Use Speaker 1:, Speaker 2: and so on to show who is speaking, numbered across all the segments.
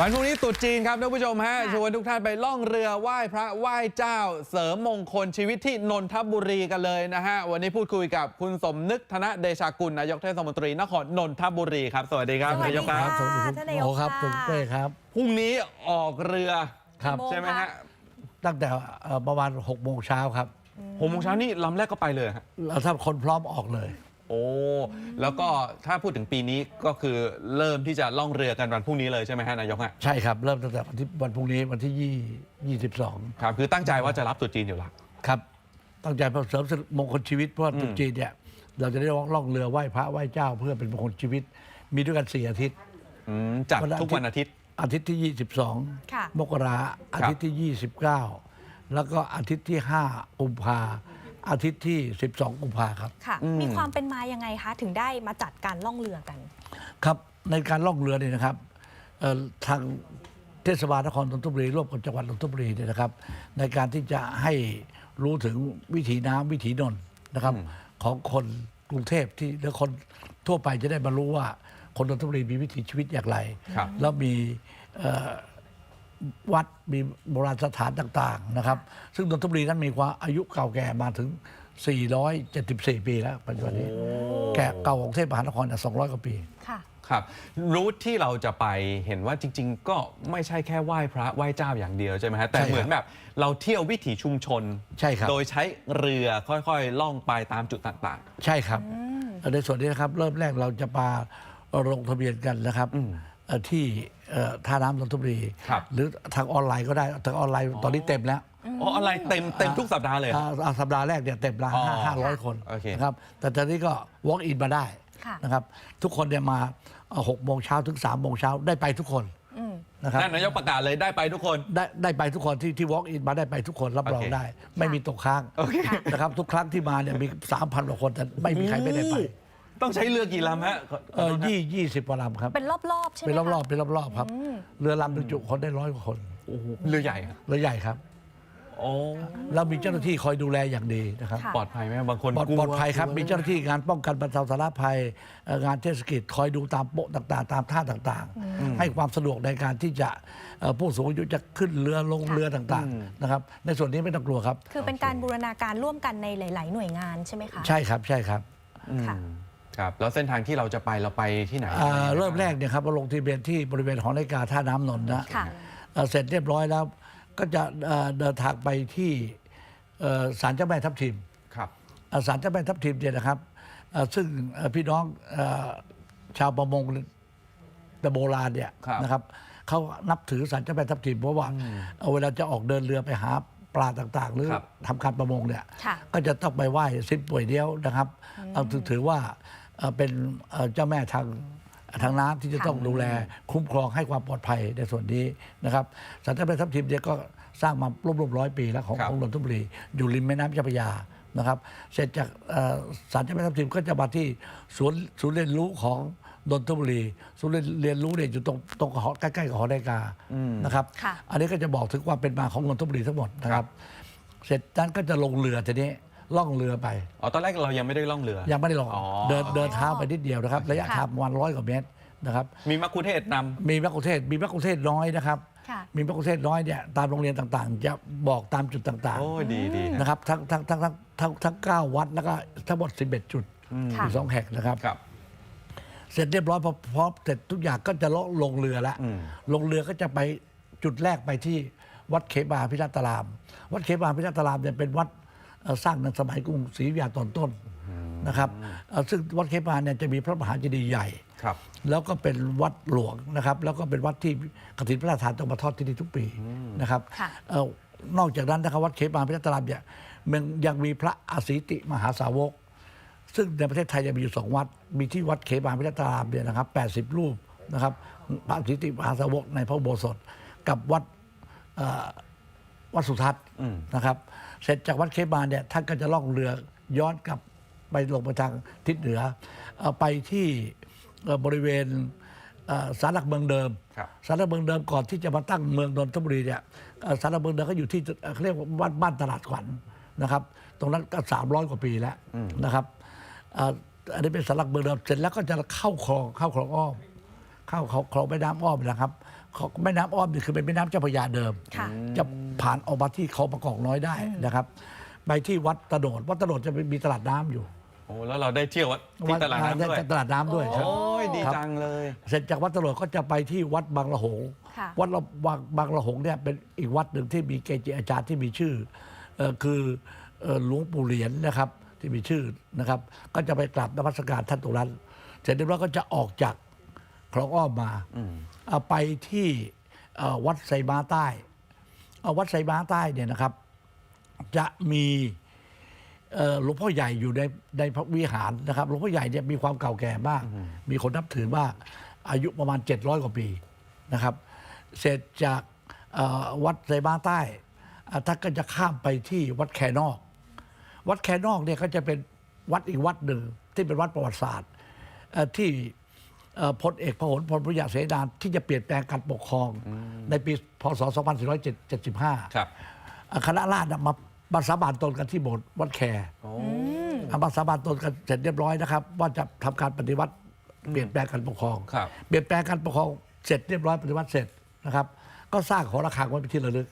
Speaker 1: วันพรุ่งนี้ตรุษจีนครับท่านผู้ชมฮะ
Speaker 2: ค่ะ
Speaker 1: ชวนทุกท่านไปล่องเรือไหว้พระไหว้เจ้า เสริมมงคลชีวิตที่นนทบุรีกันเลยนะฮะ วันนี้พูดคุยกับคุณสมนึกธนเดชากุลนายกเทศมนตรีนครนนทบุรีครับ สวัสดีครับ
Speaker 2: สวัส
Speaker 1: นา
Speaker 2: ดี
Speaker 1: ยกครับ
Speaker 2: ค่ะ
Speaker 3: สวัสดี
Speaker 2: ท่านนายก
Speaker 3: โอ้ครับ
Speaker 2: ค่ะ
Speaker 3: คุณเป้ครับ
Speaker 1: พรุ่งนี้ออกเรือ
Speaker 3: ครับ
Speaker 2: กี่โมง
Speaker 1: ใช่ไหมฮะ
Speaker 3: ตั้งแต่เอ่อประมาณ6กโมงเช้าครับ
Speaker 1: หกโมงเช้านี่ลำแรกก็ไปเลยฮะ
Speaker 3: แล้วถ้าคนพร้อมออกเลย
Speaker 1: โอ้ แล้วก็ถ้าพูดถึงปีนี้ก็คือเริ่มที่จะล่องเรือกันวันพรุ่งนี้เลยใช่ไหมฮะนายกฮะ
Speaker 3: ใช่ครับ เริ่มตั้งแต่วันที่วันพรุ่งนี้วันที่ยี่สิบสอง
Speaker 1: ครับคือตั้งใจว่าจะรับตรุษจีนอยู่ละ
Speaker 3: ครับตั้งใจเสริมมงคลชีวิตเพราะว่า
Speaker 1: อืม
Speaker 3: ตรุษจีนเนี่ยเราจะได้ล่องเรือไหว้พระไหว้เจ้าเพื่อเป็นมงคลชีวิต มีด้วยกันสี่อาทิตย์
Speaker 1: อืมจัด
Speaker 3: วันอาทิตย์
Speaker 1: ทุกวันอาทิตย์
Speaker 3: อาทิตย์ที่
Speaker 2: ค่ะ
Speaker 3: 22 มกราอาทิตย์ที่ 29 แล้วก็อาทิตย์ที่ 5 กุมภา อาทิตย์ที่ 12 กุมภาครับ
Speaker 2: ค่ะ
Speaker 1: อืม
Speaker 2: มีความเป็นมายังไงคะ ถึงได้มาจัดการล่องเรือกัน
Speaker 3: ครับในการล่องเรือเนี่ยนะครับเอ่อทางเทศบาลนครนนทบุรีร่วมกับจังหวัดนนทบุรีเนี่ยนะครับ ในการที่จะให้รู้ถึงวิถีน้ำวิถีนนท์นะครับ ของคนกรุงเทพที่หรือคนทั่วไปจะได้มารู้ว่าคนนนทบุรีมีวิถีชีวิตอย่างไร
Speaker 1: ครับ
Speaker 3: แล้วมีเอ่อ วัดมีโบราณสถานต่างๆนะครับซึ่งนนทบุรีนั้นมีความอายุเก่าแก่มาถึง 474 ปีแล้วปัจจุบันนี้ แก่เก่ากว่ากรุงเทพมหานครเนี่ย200 กว่าปี
Speaker 2: ค่ะ
Speaker 1: ครับรูทที่เราจะไปเห็นว่าจริง ๆ ก็ไม่ใช่แค่ไหว้พระไหว้เจ้าอย่างเดียวใช่ไหมฮะแต่
Speaker 3: ใช่ครับ
Speaker 1: เหมือนแบบเราเที่ยววิถีชุมชน
Speaker 3: ใช่ครับ
Speaker 1: โดยใช้เรือค่อยๆ ล่องไปตามจุดต่าง
Speaker 3: ใช่ครับ ในส่วนนี้นะครับ เริ่มแรกเราจะมาลงทะเบียนกันนะครับเอ่อ ที่เอ่อท่าน้ำนนทบุรี
Speaker 1: ครับ
Speaker 3: หรือทางออนไลน์ก็ได้ทางออนไลน์ตอนนี้เต็มแล้ว
Speaker 1: ๆอ๋ออะไรเต็มเต็มทุกสัปดาห์เลย
Speaker 3: อ่าอ่าสัปดาห์แรกเนี่ยเต็มละ
Speaker 1: อ๋อ
Speaker 3: ห้าห้าร้อยคน
Speaker 1: โอเค
Speaker 3: นะครับแต่ตอนนี้ก็ walk in มาได้
Speaker 2: ค่ะ
Speaker 3: นะครับทุกคนเนี่ยมาหกโมงเช้าถึงสามโมงเช้าได้ไปทุกคน
Speaker 2: อืม
Speaker 3: นะครับ
Speaker 1: นั่นนายกประกาศเลยได้ไปทุกคน
Speaker 3: ได้ได้ไปทุกคนที่ที่ walk in มาได้ไปทุกคนรับรอง
Speaker 1: โอเค
Speaker 3: ได้ ไม่มีตกค้าง
Speaker 1: โอเค
Speaker 3: นะครับทุกครั้งที่มาเนี่ยมีสามพันกว่าคนแต่ไม่มีใครไม่ได้ไป
Speaker 1: ต้องใช้เรือกี่ลำฮะ
Speaker 3: เออยี่ยี่สิบกว่าลำครับ
Speaker 2: เป็นรอบๆ ใช่ไหม
Speaker 3: เป็นรอบ
Speaker 2: คะ
Speaker 3: ๆเป็นรอบๆครับ เรือลำบรรจุคนได้ร้อยกว่าคน
Speaker 1: โอ้โหเรือใหญ่อะ
Speaker 3: เรือใหญ่ครับ
Speaker 1: โอ้
Speaker 3: แล้วมีเจ้าหน้าที่คอยดูแลอย่างดีนะครับ
Speaker 2: ค่ะ
Speaker 1: ปลอดภัยไหมบางคน
Speaker 3: ปลอด
Speaker 1: กลัว
Speaker 3: ปลอดภัยครับ
Speaker 1: กลัว
Speaker 3: มีเจ้าหน้าที่งานป้องกันบรรเทาสาธารณภัยเอ่องานเทศกิจคอยดูตามโป๊ะต่างๆ ตามท่าต่างๆ ให้ความสะดวกในการที่จะเอ่อผู้สูงอายุจะขึ้นเรือลง
Speaker 2: ค่ะ
Speaker 3: เรือต่างๆนะครับ ในส่วนนี้ไม่ต้องกลัวครับ
Speaker 2: คือเป็นการบูรณาการร่วมกันในหลาย ๆ หน่วยงานใช่ไหมคะ
Speaker 3: ใช่ครับใช่ครับ
Speaker 2: ค่ะ
Speaker 1: ครับแล้วเส้นทางที่เราจะไปเราไปที่ไหน
Speaker 3: อ่าเริ่มแรกเนี่ยครับเราลงทะเบียนที่บริเวณหอนาฬิกาท่าน้ำนนท์นะ
Speaker 2: ค่ะ
Speaker 3: เอ่อเสร็จเรียบร้อยแล้ว ก็จะเอ่อเดินทางไปที่เอ่อศาลเจ้าแม่ทับทิม
Speaker 1: ครับ
Speaker 3: เอ่อศาลเจ้าแม่ทับทิมเนี่ยนะครับเอ่อซึ่งเอ่อพี่น้องเอ่อชาวประมงแต่โบราณเนี่ย
Speaker 1: ครับ
Speaker 3: นะครับเขานับถือศาลเจ้าแม่ทับทิมเพราะว่าเอ่อเวลาจะออกเดินเรือไปหาปลาต่างๆ หรือ
Speaker 1: ครับ
Speaker 3: ทำการประมงเนี่ย
Speaker 2: ค่ะ
Speaker 3: ก็จะต้องไปไหว้ซิปป่วยเดียวนะครับเอาถือถือว่า เอ่อเป็นเอ่อเจ้าแม่ทางทางน้ำที่จะ
Speaker 2: ค่ะ
Speaker 3: ต้องดูแลคุ้มครองให้ความปลอดภัยในส่วนนี้นะครับศาลเจ้าแม่ทับทิมเนี่ยก็สร้างมาร่วมๆร้อยปีแล้วของ
Speaker 1: ครับ
Speaker 3: ของนนทบุรีอยู่ริมแม่น้ำเจ้าพระยานะครับเสร็จจากเอ่อศาลเจ้าแม่ทับทิมก็จะมาที่ศูนย์ศูนย์เรียนรู้ของนนทบุรีศูนย์เรียนเรียนรู้เนี่ยอยู่ตรงตรงหอใกล้ๆกับหอนาฬิกานะครับ
Speaker 2: ค่ะ
Speaker 3: อันนี้ก็จะบอกถึงความเป็นมาของนนทบุรีทั้งหมดนะครับ เสร็จนั้นก็จะลงเรือทีนี้ ล่องเรือไป
Speaker 1: อ๋อตอนแรกเรายังไม่ได้ล่องเรือ
Speaker 3: ยังไม่ได้ลง
Speaker 1: อ๋อ
Speaker 3: เดินเดินเท้าไปนิดเดียวนะครับ ระยะ
Speaker 2: ค่ะ
Speaker 3: ทางประมาณร้อยกว่าเมตรนะครับ
Speaker 1: มีมักคุเทศนำ
Speaker 3: มีมักคุเทศก์มีมักคุเทศก์น้อยนะครับ
Speaker 2: ค่ะ
Speaker 3: มีมักคุเทศก์น้อยเนี่ยตามโรงเรียนต่างๆ จะบอกตามจุดต่าง
Speaker 1: โอ้ยดีดี
Speaker 3: ๆนะครับทั้งทั้งทั้งทั้งทั้งทั้งเก้าวัดแล้วก็ทั้งหมด 11 จุด
Speaker 2: ค่ะ
Speaker 3: มีสองแห่งนะครับ
Speaker 1: ครับ
Speaker 3: เสร็จเรียบร้อยพอพร้อมเสร็จทุกอย่างก็จะลงลงเรือแล้ว
Speaker 1: อืม
Speaker 3: ลงเรือก็จะไปจุดแรกไปที่วัดเขมาพิรัตราม วัดเขมาพิรัตรามเนี่ยเป็นวัดเอ่อ สร้างในสมัยกรุงศรีอยุธยาตอนต้นนะครับเอ่อซึ่งวัดเขมาเนี่ยจะมีพระมหาเจดีย์ใหญ่
Speaker 1: ครับ
Speaker 3: แล้วก็เป็นวัดหลวงนะครับ แล้วก็เป็นวัดที่กฐินพระราชทานต้องมาทอดที่นี่ทุกปีนะครับ
Speaker 2: ค่ะ
Speaker 3: เอ่อนอกจากนั้นนะครับวัดเขมาพิรัตรามเนี่ยมันยังมีพระอาศิติมหาสาวก ซึ่งในประเทศไทยจะมีอยู่สองวัด มีที่วัดเขมาพิรัตรามเนี่ยนะครับ80รูปนะครับพระอาศิติมหาสาวกในพระอุโบสถกับวัดเอ่อ วัดสุทัศน์นะครับ เสร็จจากวัดเขมาเนี่ยท่านก็จะล่องเรือย้อนกลับไปลงไปทางทิศเหนือเอ่อไปที่เอ่อบริเวณเอ่อศาลหลักเมืองเดิม
Speaker 1: ครับ
Speaker 3: ศาลหลักเมืองเดิมก่อนที่จะมาตั้งเมืองนนทบุรีเนี่ยเอ่อศาลหลักเมืองเดิมก็อยู่ที่เอ่อเขาเรียกว่าบ้านบ้านตลาดขวัญนะครับ ตรงนั้นก็สามร้อยกว่าปีแล้วนะครับเอ่ออันนี้เป็นศาลหลักเมืองเดิมเสร็จแล้วก็จะเข้าคลองเข้าคลองอ้อม เข้าเขาคลองแม่น้ำอ้อมนะครับของแม่น้ำอ้อมนี่คือเป็นแม่น้ำเจ้าพระยาเดิม
Speaker 2: ค่ะ
Speaker 3: จะ ผ่านออกมาที่เขาประกอบน้อยได้นะครับ ไปที่วัดตะโดดวัดตะโดดจะมีตลาดน้ำอยู่
Speaker 1: โอ้แล้วเราได้เที่ยวที่ตลาดน้ำด้วย
Speaker 3: ตลาดน้ำด้วยครับ
Speaker 1: โอ้ยดี
Speaker 3: ครับ
Speaker 1: จังเลย
Speaker 3: เสร็จจากวัดตะโดดก็จะไปที่วัดบางละหง
Speaker 2: ค่ะ
Speaker 3: วัดละบางบางละหงเนี่ยเป็นอีกวัดหนึ่งที่มีเกจิอาจารย์ที่มีชื่อเอ่อคือเอ่อหลวงปู่เหรียญนะครับที่มีชื่อนะครับ ก็จะไปกราบนมัสการท่านตรงนั้น เสร็จเรียบร้อยก็จะออกจากคลองอ้อมมาเอาไปที่เอ่อวัดไซม้าใต้เอา วัดไซม้าใต้เนี่ยนะครับ จะมีเอ่อหลวงพ่อใหญ่อยู่ในในพระวิหารนะครับหลวงพ่อใหญ่เนี่ยมีความเก่าแก่มาก มีคนนับถือมากอายุประมาณ 700 กว่าปีนะครับ เสร็จจากเอ่อวัดไซบ้าใต้อะท่านก็จะข้ามไปที่วัดแคนอก วัดแคนอกเนี่ยก็จะเป็นวัดอีกวัดหนึ่งที่เป็นวัดประวัติศาสตร์เอ่อที่เอ่อ พลเอกพหลพลพระยาเสดานที่จะเปลี่ยนแปลงการปกครอง ในปีพศ 2475
Speaker 1: ครับ
Speaker 3: คณะราษฎรน่ะมาบัสาบานตนกันที่โบสถ์วัดแคร์
Speaker 1: โอ้
Speaker 3: อาบัสาบานตนกันเสร็จเรียบร้อยนะครับ ว่าจะทำการปฏิวัติเปลี่ยนแปลงการปกครอง
Speaker 1: ครับ
Speaker 3: เปลี่ยนแปลงการปกครองเสร็จเรียบร้อยปฏิวัติเสร็จนะครับ ก็สร้างหอระฆังไว้เป็นที่ระลึก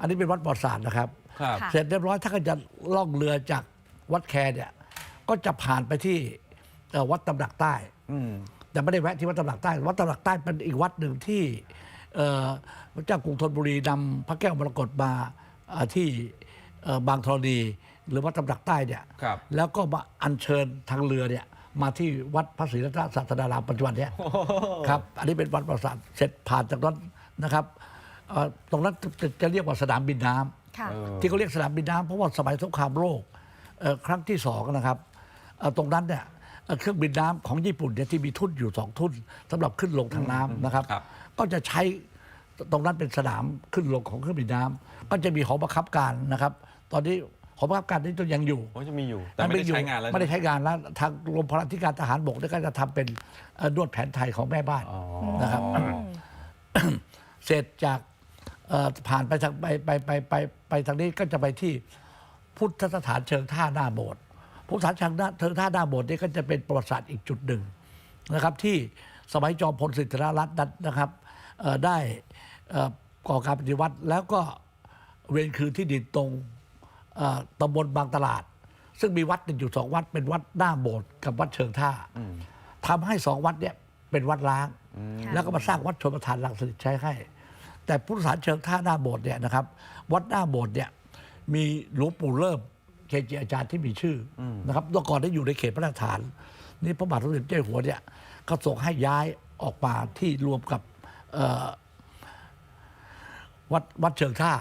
Speaker 3: อันนี้เป็นวัดประวัติศาสตร์นะครับ
Speaker 1: ครับ
Speaker 2: ค่ะ
Speaker 3: เสร็จเรียบร้อยถ้าก็จะล่องเรือจากวัดแคร์เนี่ย ก็จะผ่านไปที่เอ่อวัดตำหนักใต้
Speaker 1: อืม
Speaker 3: แต่ไม่ได้แวะที่วัดตำหนักใต้ วัดตำหนักใต้เป็นอีกวัดหนึ่งที่เอ่อพระเจ้ากรุงธนบุรีนำพระแก้วมรกตมาเอ่อที่เอ่อบางธรณีหรือวัดตำหนักใต้เนี่ย
Speaker 1: ครับ
Speaker 3: แล้วก็มาอัญเชิญทางเรือเนี่ยมาที่วัดพระศรีรัตนศาสดารามปัจจุบันเนี่ยครับอันนี้เป็นวัดประสาทเสร็จผ่านจากนั้นนะครับเอ่อตรงนั้นจะจะเรียกว่าสนามบินน้ำ
Speaker 2: ค่ะ
Speaker 1: เออ
Speaker 3: ที่เขาเรียกสนามบินน้ำเพราะว่าสมัยสงครามโลกเอ่อครั้งที่สองนะครับเอ่อตรงนั้นเนี่ย เอ่อเครื่องบินน้ำของญี่ปุ่นเนี่ยที่มีทุ่นอยู่สองทุ่นสำหรับขึ้นลงทางน้ำนะครับ
Speaker 1: ครับ
Speaker 3: ก็จะใช้ตรงนั้นเป็นสนามขึ้นลงของเครื่องบินน้ำก็จะมีหอบังคับการนะครับ ตอนนี้หอบังคับการนี้ยังอยู่
Speaker 1: โอ้จะมีอยู่ แต่ไม่ได้ใช้งานแล้ว
Speaker 3: ไม่ได้ใช้งานแล้วทางกรมพลธิการทหารบกเนี่ยก็จะทำเป็นเอ่อนวดแผนไทยของแม่บ้าน
Speaker 1: อ๋อ
Speaker 3: นะครับ เสร็จจากเอ่อผ่านไปทางไปไปไปไปไปทางนี้ก็จะไปที่พุทธสถานเชิงท่าหน้าโบสถ์ พุทธสถานเชิงหน้าเชิงท่าหน้าโบสถ์นี่ก็จะเป็นประวัติศาสตร์อีกจุดหนึ่งนะครับ ที่สมัยจอมพลสิทธิรัตน์นั้นนะครับเอ่อได้เอ่อก่อการปฏิวัติ แล้วก็เวรคืนที่ดินตรงเอ่อตำบลบางตลาด ซึ่งมีวัดอยู่สองวัด เป็นวัดหน้าโบสถ์กับวัดเชิงท่าทำให้สองวัดเนี่ยเป็นวัดล้าง แล้วก็มาสร้างวัดชนประทานลังสิตใช้ให้ แต่พุทธศาสนาเชิงท่าหน้าโบสถ์เนี่ยนะครับ วัดหน้าโบสถ์เนี่ยมีหลวงปู่เริ่มเกจิอาจารย์ที่มีชื่ออนะครับเมื่อก่อนได้อยู่ในเขตพระราชฐาน นี่พระบาทสมเด็จเจ้าอยู่หัวเนี่ยก็ส่งให้ย้ายออกมาที่รวมกับเอ่อวัดวัดเชิงท่า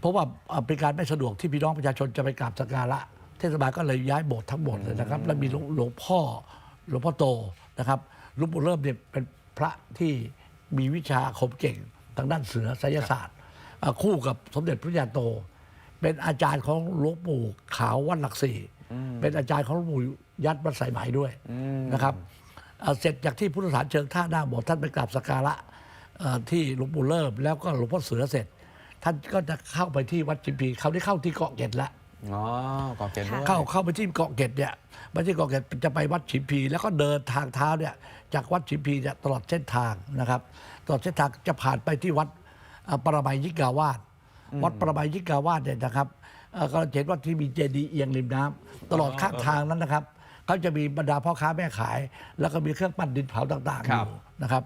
Speaker 3: เพราะว่าเอ่อเป็นการไม่สะดวกที่พี่น้องประชาชนจะไปกราบสักการะ เทศบาลก็เลยย้ายโบสถ์ทั้งหมดเลยนะครับ แล้วมีหลวงหลวงพ่อหลวงพ่อโตนะครับหลวงปู่เริ่มเนี่ยเป็นพระที่มีวิชาอาคมเก่งทางด้านเสือไสยศาสตร์เอ่อคู่กับสมเด็จพระยาโต เป็นอาจารย์ของหลวงปู่ขาววัดหลักสี่เป็นอาจารย์ของหลวงปู่ยัดวัดสายไหมด้วยนะครับเอ่อเสร็จจากที่พุทธสถานเชิงท่าหน้าโบสถ์ท่านไปกราบสักการะเอ่อที่หลวงปู่เลิศแล้วก็หลวงพ่อเสือเสร็จ ท่านก็จะเข้าไปที่วัดจิมพีเขาได้เข้าที่เกาะเกร็ดแล้ว
Speaker 1: อ๋อก่อนเกณฑ์ด้วย
Speaker 3: เข้าเข้าไปที่เกาะเกร็ดเนี่ยไปที่เกาะเกร็ดจะไปวัดฉิมพี แล้วก็เดินทางเท้าเนี่ยจากวัดฉิมพีเนี่ยตลอดเส้นทางนะครับ ตลอดเส้นทางจะผ่านไปที่วัดเอ่อปรมัยยิกาวาส วัดปรมัยยิกาวาสเนี่ยนะครับเอ่อก็จะเห็นว่าที่มีเจดีย์เอียงริมน้ำตลอดข้างทางนั้นนะครับเขาจะมีบรรดาพ่อค้าแม่ขาย แล้วก็มีเครื่องปั้นดินเผาต่างๆอ
Speaker 1: ครับ
Speaker 3: ยู่นะครับ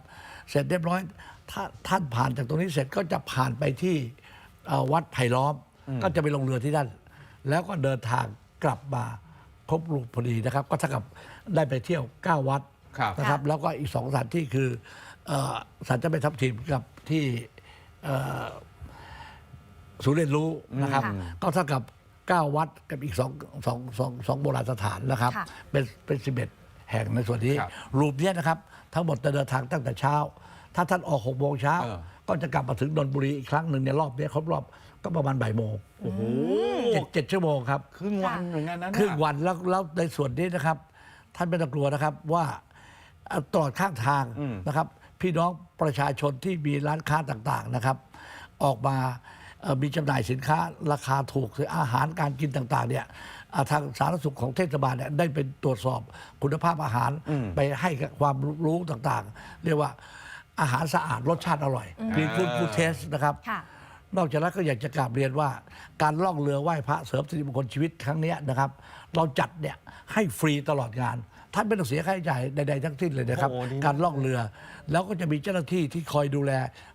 Speaker 3: เสร็จเรียบร้อยถ้าท่านผ่านจากตรงนี้เสร็จก็จะผ่านไปที่เอ่อวัดไผ่ล้อม ก็จะไปลงเรือที่นั่นแล้วก็เดินทางกลับมาครบรูปพอดีนะครับ ก็เท่ากับได้ไปเที่ยว 9 วัด
Speaker 1: ครับ
Speaker 3: นะครับแล้วก็อีกสองสถานที่คือเอ่อสถานเจ้าแม่ทับทิมกับที่เอ่อ ศูนย์เรียนรู้นะครับ
Speaker 2: ค่ะ
Speaker 3: ก็เท่ากับ 9 วัดกับอีกสองสองสองสองโบราณสถานนะครับ
Speaker 2: ค่ะ
Speaker 3: เป็นเป็นสิบเอ็ดแห่งในส่วนนี้
Speaker 1: ครับ
Speaker 3: รูปเนี้ยนะครับ ทั้งหมดจะเดินทางตั้งแต่เช้า ถ้าท่านออกหกโมงเช้า
Speaker 1: เออ
Speaker 3: ก็จะกลับมาถึงนนทบุรีอีกครั้งหนึ่งในรอบเนี้ยครบรอบก็ประมาณบ่ายโมง
Speaker 1: โอ้โห
Speaker 3: เจ็ดเจ็ดชั่วโมงครับ
Speaker 1: ครึ่งวันเหมือนกันนะ
Speaker 3: ครึ่งวันแล้วแล้วในส่วนนี้นะครับ ท่านไม่ต้องกลัวนะครับว่าเอ่อตลอดข้างทางนะครับ พี่น้องประชาชนที่มีร้านค้าต่างๆนะครับ ออกมาเอ่อ มีจำหน่ายสินค้าราคาถูกหรืออาหารการกินต่างๆเนี่ยอ่าทางสาธารณสุขของเทศบาลเนี่ยได้เป็นตรวจสอบคุณภาพอาหารไปให้ความรู้ต่างๆ เรียกว่าอาหารสะอาดรสชาติอร่อยกรีนฟู้ดฟู้ดเทสนะครับ
Speaker 2: ค่ะ
Speaker 3: นอกจากนั้นก็อยากจะกราบเรียนว่า การล่องเรือไหว้พระเสริมสิริมงคลชีวิตครั้งเนี้ยนะครับ เราจัดเนี่ยให้ฟรีตลอดงาน ท่านไม่ต้องเสียค่าใช้จ่ายใดๆทั้งสิ้นเลยนะครับ
Speaker 1: โอ้ดีนะ
Speaker 3: การล่องเรือ แล้วก็จะมีเจ้าหน้าที่ที่คอยดูแล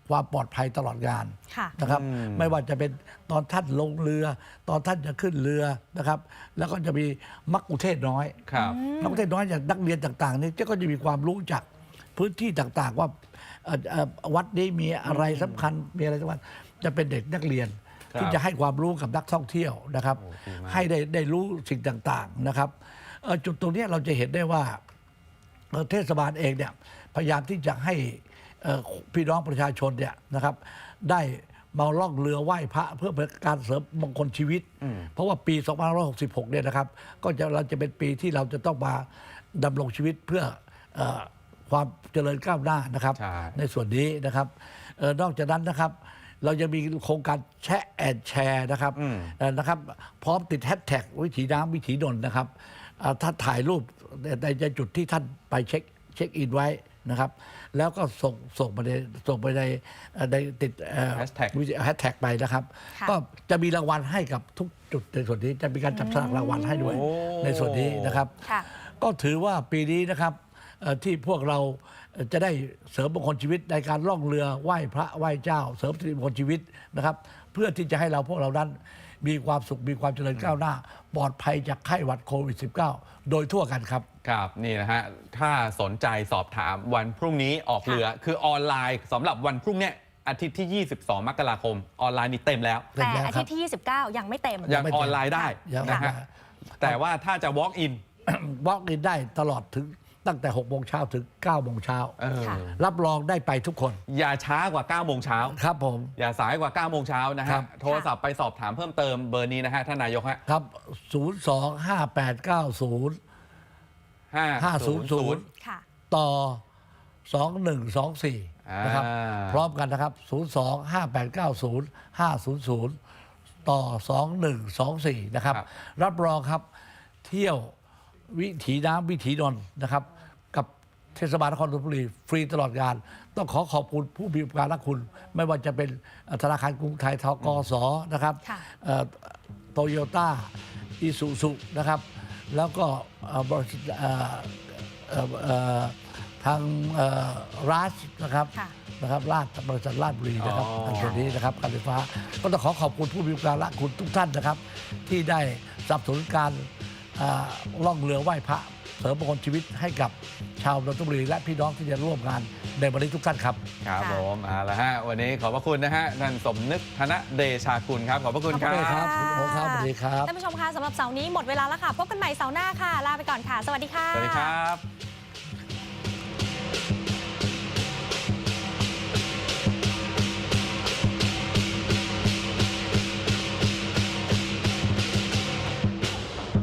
Speaker 3: ความปลอดภัยตลอดงาน
Speaker 2: ค่ะ
Speaker 3: นะครับไม่ว่าจะเป็นตอนท่านลงเรือ ตอนท่านจะขึ้นเรือนะครับ แล้วก็จะมีมักคุเทศน้อย
Speaker 1: ครับ
Speaker 3: นักเทศน้อยอย่างนักเรียนต่างๆนี่ก็จะมีความรู้จากพื้นที่ต่างๆ ว่าเอ่อเอ่อวัดนี้มีอะไรสำคัญมีอะไรสำคัญจะเป็นเด็กนักเรียน
Speaker 1: ครับ
Speaker 3: ที่จะให้ความรู้กับนักท่องเที่ยวนะครับ
Speaker 1: โอ้ดีมาก
Speaker 3: ให้ได้ได้รู้สิ่งต่างๆนะครับเอ่อ จุดตรงเนี้ยเราจะเห็นได้ว่าเอ่อเทศบาลเองเนี่ยพยายามที่จะให้เอ่อพี่น้องประชาชนเนี่ยนะครับ ได้มาล่องเรือไหว้พระเพื่อเป็นการเสริมมงคลชีวิต เพราะว่าปี 2566 เนี่ยนะครับ ก็จะเราจะเป็นปีที่เราจะต้องมาดำรงชีวิตเพื่อเออความเจริญก้าวหน้านะครับ
Speaker 1: ใช่
Speaker 3: ในส่วนนี้นะครับเออนอกจากนั้นนะครับ เรายังมีโครงการแชะแอนแชร์นะครับเอ่อนะครับ พร้อมติดแฮชแท็กวิถีน้ำวิถีนนท์นะครับ เอ่อถ้าถ่ายรูปในในจุดที่ท่านไปเช็คเช็คอินไว้นะครับ แล้วก็ส่งส่งไปในส่งไปในเอ่อในติดเอ่อ
Speaker 1: Hashtag
Speaker 3: วิแฮชแท็กไปนะครับ
Speaker 2: ค่ะ
Speaker 3: ก็จะมีรางวัลให้กับทุกจุดในส่วนนี้จะมีการจับสลากรางวัลให้ด้วย
Speaker 1: โอ้
Speaker 3: ในส่วนนี้นะครับ
Speaker 2: ค่ะ
Speaker 3: ก็ถือว่าปีนี้นะครับเอ่อที่พวกเราเอ่อจะได้เสริมมงคลชีวิตในการล่องเรือไหว้พระไหว้เจ้า เสริมสิริมงคลชีวิตนะครับ เพื่อที่จะให้เราพวกเรานั้น มีความสุขมีความเจริญก้าวหน้า ปลอดภัยจากไข้หวัดโควิด -19 โดยทั่วกันครับ
Speaker 1: ครับนี่นะฮะถ้าสนใจสอบถามวันพรุ่งนี้ออกเรือ คือออนไลน์สำหรับวันพรุ่งเนี้ยอาทิตย์ที่ 22 มกราคม ออนไลน์นี่เต็มแล้ว
Speaker 3: เต็
Speaker 2: แต่
Speaker 3: มแล้ว
Speaker 2: อาทิตย์ที่ 29 ยังไม่เต็ม
Speaker 1: ยัง
Speaker 3: ไม่
Speaker 1: อ
Speaker 3: เต็ม
Speaker 1: อนไลน์ได้
Speaker 3: ยัง
Speaker 1: นะ
Speaker 3: ไม่
Speaker 1: ฮะแต่ว่าถ้าจะ walk in
Speaker 3: วอล์กอินได้ตลอดถึง ตั้งแต่6โมงเช้าถึง9โมงเช้า
Speaker 1: เออ
Speaker 2: ค่ะ
Speaker 3: รับรองได้ไปทุกคน
Speaker 1: อย่าช้ากว่า9โมงเช้า
Speaker 3: ครับผม
Speaker 1: อย่าสายกว่า9โมงเช้านะ
Speaker 3: ครั
Speaker 1: ฮะ
Speaker 3: บ
Speaker 1: โทรศัพท์ไปสอบถามเพิ่มเติมเบอร์นี้นะฮะท่านนายกฮะ
Speaker 3: ครับ 025890500
Speaker 1: 500
Speaker 2: ค่ะ
Speaker 3: ต่อ 2124 นะครับ
Speaker 1: อ่า
Speaker 3: พร้อมกันนะครับ 02-5890-500 ต่อ 2124 นะครับ
Speaker 1: ครับ
Speaker 3: รับรองครับ เที่ยววิถีน้ำวิถีนนท์นะครับกับ เทศบาลนครนนทบุรีฟรีตลอดงาน ต้องขอขอบคุณผู้มีอุปการะคุณ ไม่ว่าจะเป็นธนาคารกรุงไทยทกสนะครับ
Speaker 2: ค่ะ
Speaker 3: โตโยต้าอีซูซุนะครับ แล้วก็เอ่อบริษัทเอ่อเอ่อเอ่อทางรัสนะครับ
Speaker 2: ค่ะ
Speaker 3: นะครับลาดบริษัทลาดบุรีนะครับ
Speaker 1: อ๋อ
Speaker 3: ทางส่วนนี้นะครับการไฟฟ้า ก็ต้องขอขอบคุณผู้มีอุปการะคุณทุกท่านนะครับ ที่ได้สนับสนุนการอ่าล่องเรือไหว้พระ เสริมมงคลชีวิตให้กับชาวนนทบุรีและพี่น้องที่จะร่วมงานในวันนี้ทุกท่านครับ
Speaker 1: ครับ
Speaker 2: ค่ะ
Speaker 1: ผมเอาละฮะวันนี้ขอบพระคุณนะฮะท่านสมนึกธนเดชากุลครับขอบพระคุณค
Speaker 2: ข
Speaker 1: รั
Speaker 2: อบคุณ
Speaker 3: ค
Speaker 2: ค่ะ
Speaker 3: รับคุณโอครับสวัสดีครับ
Speaker 2: ท่านผู้ชมคะสำหรับเสาร์นี้หมดเวลาแล้วค่ะ พบกันใหม่เสาร์หน้าค่ะ ลาไปก่อนค่ะ สวัสดีค่ะ
Speaker 1: สวัสดีครับ